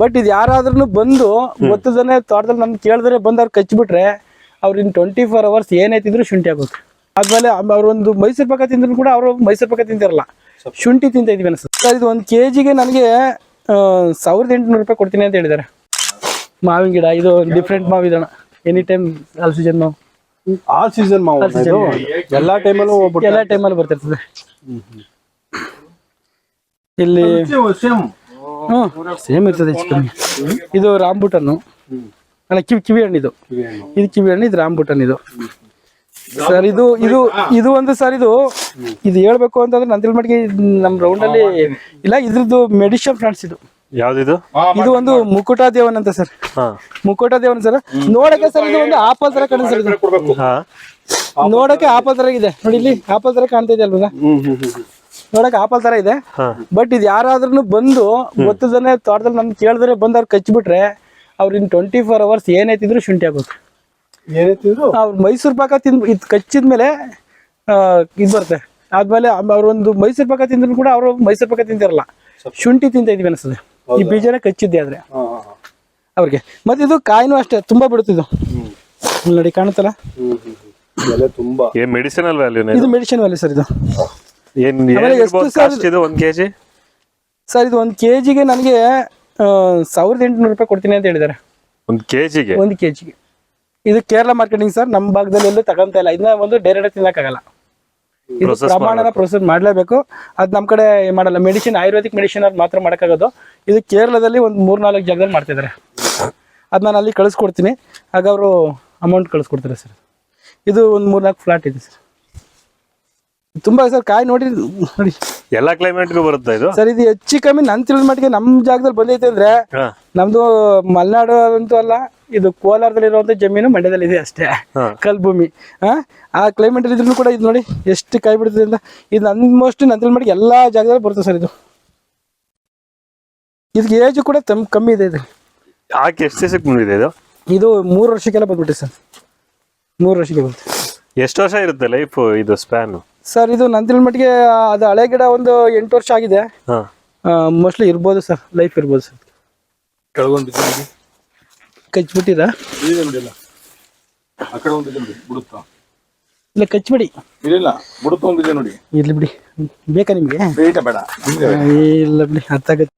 But ಇದು ಯಾರಾದ್ರೂ ಬಂದು ಗೊತ್ತದನೆ ತೋಟದಲ್ಲಿ ನಮ್ಗೆ ಕೇಳಿದ್ರೆ ಬಂದು ಅವ್ರು ಕಚ್ಬಿಟ್ರೆ ಅವ್ರು ಇನ್ ಟ್ವೆಂಟಿ ಫೋರ್ ಅವರ್ಸ್ ಏನೈತಿದ್ರು ಶುಂಠಿ ಆಗುತ್ತೆ ಆದ್ಮೇಲೆ ಅವ್ರೊಂದು ಮೈಸೂರು ಪಕ್ಕ ತಿಂದ್ರು ಕೂಡ ಅವರು ಮೈಸೂರು ಪಕ್ಕ ತಿಂತಿರಲ್ಲ ಶುಂಠಿ ತಿಂತ ಇದೀವಿ ಅನ್ಸುತ್ತೆ. ಇದು ಒಂದು ಕೆ ಜಿಗೆ ನನಗೆ ಸಾವಿರದ ಎಂಟುನೂರು ರೂಪಾಯಿ ಕೊಡ್ತೀನಿ ಅಂತ ಹೇಳಿದ್ದಾರೆ ಮಾವಿನ ಗಿಡ ಇದು ಡಿಫ್ರೆಂಟ್ ಮಾವು ಇದಣ್ಣ ಎನಿ ಟೈಮ್ ಆಲ್ ಸೀಸನ್ ಮಾವು ಆಲ್ ಸೀಸನ್ ಮಾವು. ಎಲ್ಲಾ ಟೈಮಲ್ಲೂ ಎಲ್ಲಾ ಟೈಮಲ್ಲಿ ಬರ್ತಿರ್ತದೆ. ಇಲ್ಲಿ ಹ್ಮ್ ಸೇಮ್ ಇರ್ತದೆ ಹೆಚ್ಚು ಕಮ್ಮಿ. ಇದು ರಾಂಬುಟನ್ ಅಲ್ಲ ಕಿವಿ ಕಿವಿ ಹಣ್ಣು ಇದು ಇದು ಕಿವಿ ಹಣ್ಣು ಇದು ರಾಂಬುಟನ್ ಇದು ಸರ್ ಇದು ಇದು ಇದು ಒಂದು ಸರ್ ಇದು ಇದು ಹೇಳ್ಬೇಕು ಅಂತಂದ್ರೆ ನಂದಿಲ್ ಮಟ್ಟಿಗೆ ನಮ್ಮ ರೌಂಡ್ ಅಲ್ಲಿ ಇಲ್ಲ ಇದ್ರದ್ದು ಮೆಡಿಷನ್ ಫ್ರಾನ್ಸ್ ಇದು. ಯಾವ್ದಿದು? ಇದು ಒಂದು ಮುಕುಟ ದೇವನ್ ಅಂತ ಸರ್ ಹಾ. ಮುಕುಟ ದೇವನ್ ಸರ್ ನೋಡಕ್ಕೆ ಸರ್ ಇದು ಒಂದು ಆಪಲ್ ತರ ಕಾಣುತ್ತೆ ಸರ್ ನೋಡಕ್ಕೆ ಆಪಲ್ ತರ ಇದೆ. ನೋಡಿ ಇಲ್ಲಿ ಆಪಲ್ ತರ ಕಾಣ್ತಾ ಇದೆ ಅಲ್ವಾ ನೋಡಕ್ಕೆ ಆಪಲ್ ತರ ಇದೆ. ಬಟ್ ಇದು ಯಾರಾದ್ರೂ ಬಂದು ಗೊತ್ತದನೆ ತೋಟದಲ್ಲಿ ನಮ್ಗೆ ಕೇಳಿದ್ರೆ ಬಂದು ಅವ್ರು ಕಚ್ಬಿಟ್ರೆ ಅವ್ರ ಇನ್ ಟ್ವೆಂಟಿ ಫೋರ್ ಅವರ್ಸ್ ಏನೈತಿದ್ರು ಶುಂಠಿ ಆಗುತ್ತೆ ಏನೈತಿದ್ರು ಮೈಸೂರ್ ಮೈಸೂರು ಪಾಕ ತಿಂದ್ ಇದು ಕಚ್ಚಿದ್ಮೇಲೆ ಇದು ಬರುತ್ತೆ. ಆದ್ಮೇಲೆ ಅವ್ರೊಂದು ಮೈಸೂರು ಪಾಕ ತಿಂದ್ರು ಕೂಡ ಅವರು ಮೈಸೂರು ಪಾಕ ತಿಂತಿರಲ್ಲ ಶುಂಠಿ ತಿಂತ ಇದೀವಿ ಅನಿಸ್ತದೆ ಈ ಬೀಜನ ಕಚ್ಚಿದ್ದೆ ಆದ್ರೆ. ಅವ್ರಿಗೆ. ಮತ್ತೆ ಇದು ಕಾಯಿನೂ ಅಷ್ಟೇ ತುಂಬಾ ಬಿಡುತ್ತಿದ್ದು ಇದು. ನೋಡಿ ಕಾಣುತ್ತಲ್ಲ. ತುಂಬಾ. ಏನ್ ಮೆಡಿಸಿನಲ್ ವ್ಯಾಲ್ಯೂ ಇದು ಮೆಡಿಸಿನ್ ವ್ಯಾಲ್ಯೂ ಸರ್ ಇದು. ಏನ್ ಆಮೇಲೆ ಎಷ್ಟು ಏನಿರ್ಬೋದು ಸಾವಿರ- ಕಾಸ್ಟ್ ಇದು ಒಂದ್ ಕೆಜಿ? ಸರ್ ಇದು ಒಂದು ಕೆ ಜಿಗೆ ನನಗೆ ಸಾವಿರದ ಎಂಟುನೂರು ರೂಪಾಯಿ ಕೊಡ್ತೀನಿ ಅಂತ ಹೇಳಿದ್ದಾರೆ ಒಂದ್ ಕೆಜಿಗೆ? ಒಂದು ಕೆ ಜಿಗೆ ಇದು ಕೇರಳ ಮಾರ್ಕೆಟಿಂಗ್ ಸರ್ ನಮ್ಮ ಭಾಗದಲ್ಲಿ ಎಲ್ಲೂ ತಗೊಂತ ಇಲ್ಲ. ಇದನ್ನ ಒಂದು ಡೈರೆಕ್ಟ್ ತಿನ್ನಕ್ಕಾಗಲ್ಲ ಇದು Process ಪ್ರಮಾಣನ ಪ್ರೊಸೆಸ್ ಮಾಡಲೇಬೇಕು. ಅದು ನಮ್ಮ ಕಡೆ ಮಾಡಲ್ಲ ಮೆಡಿಸಿನ್ ಆಯುರ್ವೇದಿಕ್ ಮೆಡಿಸಿನ್ ಅವ್ರು ಮಾತ್ರ ಮಾಡೋಕ್ಕಾಗೋದು. ಇದು ಕೇರಳದಲ್ಲಿ ಒಂದು ಮೂರ್ ನಾಲ್ಕು ಜಾಗದಲ್ಲಿ ಮಾಡ್ತಿದ್ದಾರೆ ಅದು ನಾನು ಅಲ್ಲಿ ಕಳಿಸ್ಕೊಡ್ತೀನಿ. ಹಾಗ ಅವರು ಅಮೌಂಟ್ ಕಳಿಸ್ಕೊಡ್ತಾರೆ ಸರ್? ಇದು ಒಂದು ಮೂರ್ನಾಲ್ಕು ಫ್ಲಾಟ್ ಇದೆ ಸರ್. ತುಂಬಾ ಸರ್ ಕಾಯಿ ನೋಡಿ ನೋಡಿ. ಎಲ್ಲಾ ಕ್ಲೈಮೇಟ್ಗೂ ಬರುತ್ತೆ ಇದು? ಸರ್ ಇದು ಹೆಚ್ಚು ಕಮ್ಮಿ ನನ್ ತಿಳಿದ ಮಟ್ಟಿಗೆ ನಮ್ ಜಾಗದಲ್ಲಿ ಬಂದೈತೆ ಅಂದ್ರೆ ನಮ್ದು ಮಲೆನಾಡು ಅಂತೂ ಅಲ್ಲ ಇದು ಕೋಲಾರದಲ್ಲಿ ಇರುವಂತ ಜಮೀನು ಮಂಡ್ಯದಲ್ಲಿ ಇದೆ ಅಷ್ಟೇ. ಕಲ್ ಭೂಮಿ ಆ ಕ್ಲೈಮೇಟ್ ಇದ್ರೂ ಕೂಡ ಇದು ನೋಡಿ ಎಷ್ಟು ಕಾಯಿ ಬಿಡುತ್ತೆ ಇದು ನನ್ ಮೋಸ್ಟ್ ನಂತರ ಮಟ್ಟಿಗೆ ಎಲ್ಲಾ ಜಾಗದಲ್ಲಿ ಬರುತ್ತೆ ಸರ್ ಇದು. ಇದಕ್ಕೆ ಏಜ್ ಕೂಡ ತಮ್ ಕಮ್ಮಿ ಇದೆ ಇದು. ಯಾಕೆ ಎಷ್ಟು ದಿವಸಕ್ಕೆ ಬಂದಿದೆ ಇದು? ಇದು ಮೂರು ವರ್ಷಕ್ಕೆಲ್ಲ ಬಂದ್ಬಿಟ್ಟೆ ಸರ್. ಮೂರು ವರ್ಷಕ್ಕೆ ಬಂತು ಎಷ್ಟು ವರ್ಷ ಇರುತ್ತೆ ಲೈಫ್ ಇದು ಸ್ಪ್ಯಾನ್ ಸರ್ ಇದು ನಂದಿಲ್ ಮಟ್ಟಿಗೆ ಅದು ಹಳೆ ಗಿಡ ಒಂದು ಎಂಟು ವರ್ಷ ಆಗಿದೆ. ಹಾ. ಮೋಸ್ಟ್ಲಿ ಇರ್ಬೋದು ಸರ್ ಲೈಫ್ ಇರ್ಬೋದು ಸರ್. ಕೆಳಗೊಂದು. ಕಚ್ಬಿಟ್ಟಿರ ಇದೆ ಬಿಡಿಲ್ಲ ಆ ಕಡೆ ಒಂದಿದೆ ನೋಡಿ ಬಿಡುತ್ತಾ? ಇಲ್ಲ ಕಚ್ಬಿಡಿ. ಇಲ್ಲ ಬಿಡುತ್ತಾ ಒಂದಿದೆ ನೋಡಿ. ಇಲ್ಲಿ ಬಿಡಿ. ಬೇಕಾ ನಿಮಗೆ? ಬೇಡ ಬೇಡ ಇಲ್ಲ ಬಿಡಿ ಅರ್ಥ ಆಗತ್ತೆ.